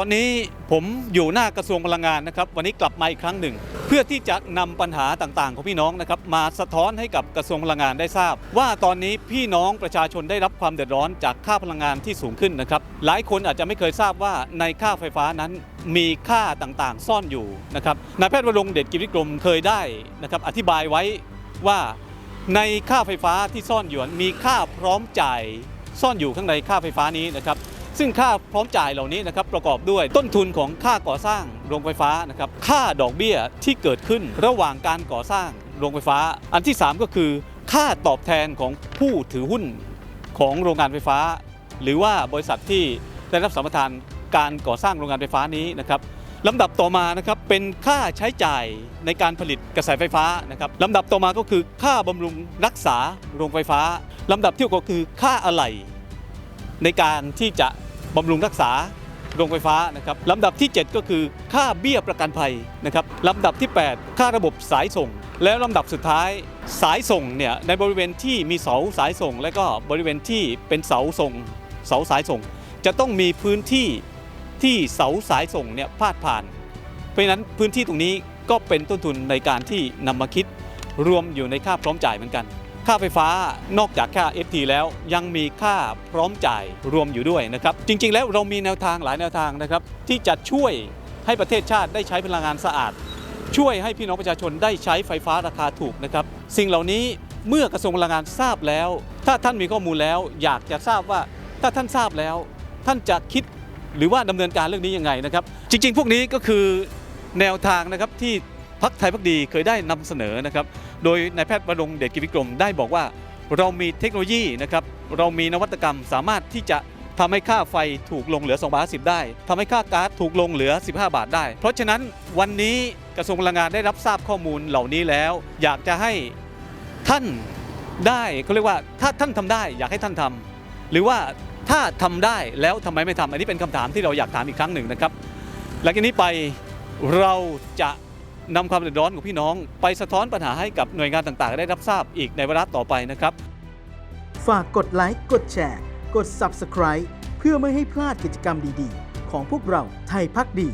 ตอนนี้ผมอยู่หน้ากระทรวงพลังงานนะครับ วันนี้กลับมาอีกครั้งหนึ่ง เพื่อที่จะนำปัญหาต่างๆ ของพี่น้องนะครับมาสะท้อนให้กับกระทรวงพลังงานได้ทราบ ว่าตอนนี้พี่น้องประชาชนได้รับความเดือดร้อนจากค่าพลังงานที่สูงขึ้นนะครับ หลายคนอาจจะไม่เคยทราบว่าในค่าไฟฟ้านั้นมีค่าต่างๆ ซ่อนอยู่นะครับนายแพทย์วรงเดชกิจวิกรมเคยได้นะครับอธิบายไว้ว่าในค่าไฟฟ้าที่ซ่อนอยู่มีค่าพร้อมจ่ายซ่อนอยู่ข้างในค่าไฟฟ้านี้นะครับ ซึ่งค่าพร้อมจ่ายเหล่านี้นะครับประกอบด้วยต้นทุนของค่าก่อสร้างโรงไฟฟ้านะครับค่าดอกเบี้ยที่เกิดขึ้นระหว่างการก่อสร้างโรงไฟฟ้า อันที่ 3 ก็คือ ค่าตอบแทนของผู้ถือหุ้นของโรงงานไฟฟ้า หรือว่าบริษัทที่ได้รับสัมปทานการก่อสร้างโรงงานไฟฟ้านี้นะครับลำดับต่อมานะครับเป็นค่าใช้จ่ายในการผลิตกระแสไฟฟ้านะครับลำดับต่อมาก็คือค่าบำรุงรักษาโรงไฟฟ้าลำดับที่ก็คือค่าอะไหล่ในการที่จะ บำรุงรักษาโรงไฟฟ้านะครับลำดับที่ 7 ก็คือค่าเบี้ยประกันภัยนะครับลำดับที่ 8 ค่าระบบสายส่ง แล้วลำดับสุดท้ายสายส่งเนี่ยในบริเวณที่มีเสาสายส่ง และก็บริเวณที่เป็นเสาส่งเสาสายส่ง จะต้องมีพื้นที่ที่เสาสายส่งเนี่ยพาดผ่าน เพราะฉะนั้นพื้นที่ตรงนี้ก็เป็นต้นทุนในการที่นำมาคิดรวมอยู่ในค่าพร้อมจ่ายเหมือนกัน ค่าไฟฟ้านอกจากค่า FT แล้วยังมีค่าพร้อมจ่ายรวมอยู่ด้วยนะครับ จริง ๆ แล้วเรามีแนวทางหลายแนวทางนะครับ ที่จะช่วยให้ประเทศชาติได้ใช้พลังงานสะอาด ช่วยให้พี่น้องประชาชนได้ใช้ไฟฟ้าราคาถูกนะครับ สิ่งเหล่านี้เมื่อกระทรวงพลังงานทราบแล้ว ถ้าท่านมีข้อมูลแล้วอยากจะทราบว่าถ้าท่านทราบแล้ว ท่านจะคิดหรือว่าดำเนินการเรื่องนี้ยังไงนะครับ จริง ๆ พวกนี้ก็คือแนวทางนะครับที่ พักไทยพักดีเคยได้นำเสนอนะครับ โดยนายแพทย์บรงเดชกิจวิกรมได้บอกว่า เรามีเทคโนโลยีนะครับ เรามีนวัตกรรมสามารถที่จะทำให้ค่าไฟถูกลงเหลือ2บาท50ได้ทำให้ค่าก๊าซถูกลงเหลือ 15 บาทได้ เพราะฉะนั้นวันนี้กระทรวงพลังงานได้รับทราบข้อมูลเหล่านี้แล้ว อยากจะให้ท่านได้เขาเรียกว่าถ้าท่านทำได้อยากให้ท่านทำหรือว่าถ้าทำได้แล้วทำไมไม่ทำอันนี้เป็นคำถามที่เราอยากถามอีกครั้งหนึ่งนะครับ หลังจากนี้ไปเราจะ นำความเดือดร้อนของพี่น้อง ไปสะท้อนปัญหาให้กับหน่วยงานต่างๆ ได้รับทราบอีกในเวลาต่อไปนะครับ ฝากกดไลค์กดแชร์ กด Subscribe เพื่อไม่ให้พลาดกิจกรรมดีๆ ของพวกเราไทยพักดี